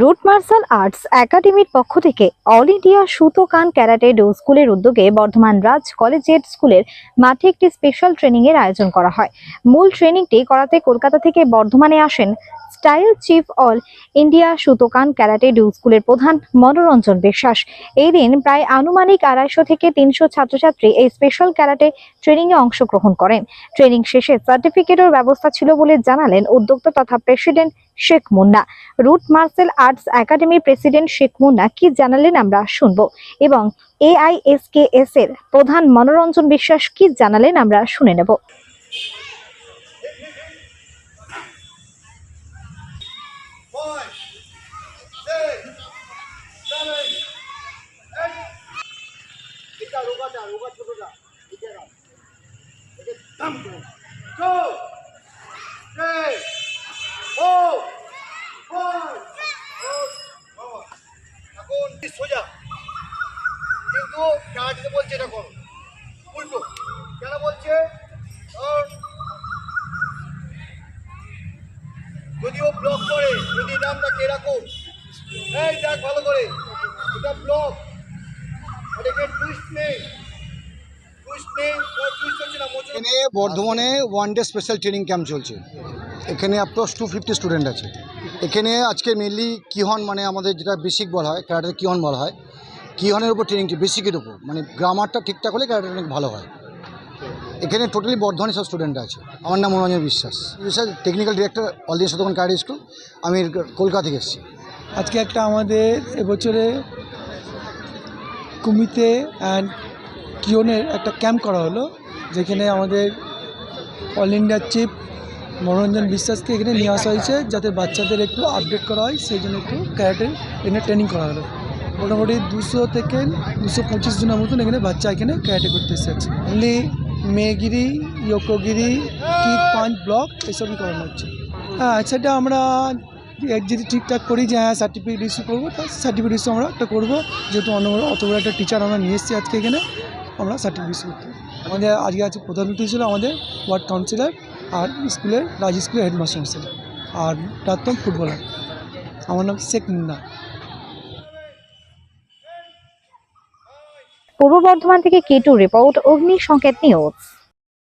Root martial arts একাডেমির পক্ষ থেকে all India Shotokan karate, do স্কুলের উদ্যোগে বর্ধমান রাজ কলেজিয়েট স্কুলের মাঠে একটি স্পেশাল ট্রেনিংয়ের আয়োজন করা হয়। মূল ট্রেনিংটি করাতে কলকাতা থেকে বর্ধমানে আসেন style chief all India Shotokan karate, do স্কুলের প্রধান মনোরঞ্জন বিশ্বাস। এই দিন প্রায় আনুমানিক আড়াইশো থেকে তিনশো ছাত্রছাত্রী এই স্পেশাল ক্যারাটে ট্রেনিংয়ে অংশগ্রহণ করেন। ট্রেনিং শেষে সার্টিফিকেটের ব্যবস্থা ছিল বলে জানালেন উদ্যোক্তা তথা president Sheikh Munna. Root martial arts একাডেমির প্রেসিডেন্ট শেখ মুন্না কি জানালেন আমরা শুনব। এবং এআইএসকেএস এর প্রধান মনোরঞ্জন বিশ্বাস কি জানালেন আমরা শুনে নেব। ছোটটা। কিন্তু কাজে বলছে এটা করো উল্টো। কেন বলছে? যদি ও ব্লক করে, যদি নামটাকে এরকম এই দেখ ভালো করে, এটা ব্লক এখানে বর্ধমানে one day special training camp চলছে। এখানে অ্যাপ্রক্স টু ফিফটি স্টুডেন্ট আছে। এখানে আজকে মেনলি কি কিহন মানে আমাদের যেটা বেসিক বলা হয় ক্যারাটে কিহন বলা হয় কিহনের উপর ট্রেনিংটি বেসিকের উপর। মানে গ্রামারটা ঠিকঠাক হলে ক্যারাটে অনেক ভালো হয়। এখানে টোটালি বর্ধমানে সব স্টুডেন্ট আছে। আমার নাম মনোরঞ্জন বিশ্বাস। বিশ্বাস টেকনিক্যাল ডিরেক্টর অলদিন শতকন ক্যারাটে স্কুল আমি কলকাতা থেকে এসেছি। আজকে একটা আমাদের এবছরে কুমিতে অ্যান্ড কিয়নের একটা ক্যাম্প করা হলো, যেখানে আমাদের অল ইন্ডিয়া চিফ মনোরঞ্জন বিশ্বাসকে এখানে নিয়ে আসা হয়েছে, যাতে বাচ্চাদের একটু আপডেট করা হয়, সেই জন্য একটু ক্যারাটে এখানে ট্রেনিং করা হলো। মোটামুটি দুশো থেকে দুশো পঁচিশ জনের মতন এখানে বাচ্চা এখানে ক্যারাটে করতে এসেছে অনলি মেগিরি ইয়োকোগিরি, কিক পাঞ্চ, ব্লক এসবই করানো হচ্ছে। হ্যাঁ সেটা আমরা যদি ঠিকঠাক করি যে হ্যাঁ সার্টিফিকেট ইস্যু করব, তা সার্টিফিকেট ইস্যু আমরা একটা করব। যেহেতু অন্য অত বড় একটা টিচার আমরা নিয়ে এসেছি আজকে এখানে, আমরা সার্টিফিকেট ইস্যু করতে আমাদের আজকে আছে প্রধান অতিথি ছিল আমাদের ওয়ার্ড কাউন্সিলর আর স্কুলের রাজ স্কুলের হেডমাস্টার ছিল। আর প্রাক্তন ফুটবলার আমার নাম শেখ মুন্না। পূর্ব বর্ধমান থেকে কেটু রিপোর্ট অগ্নি সংকেত নিউজ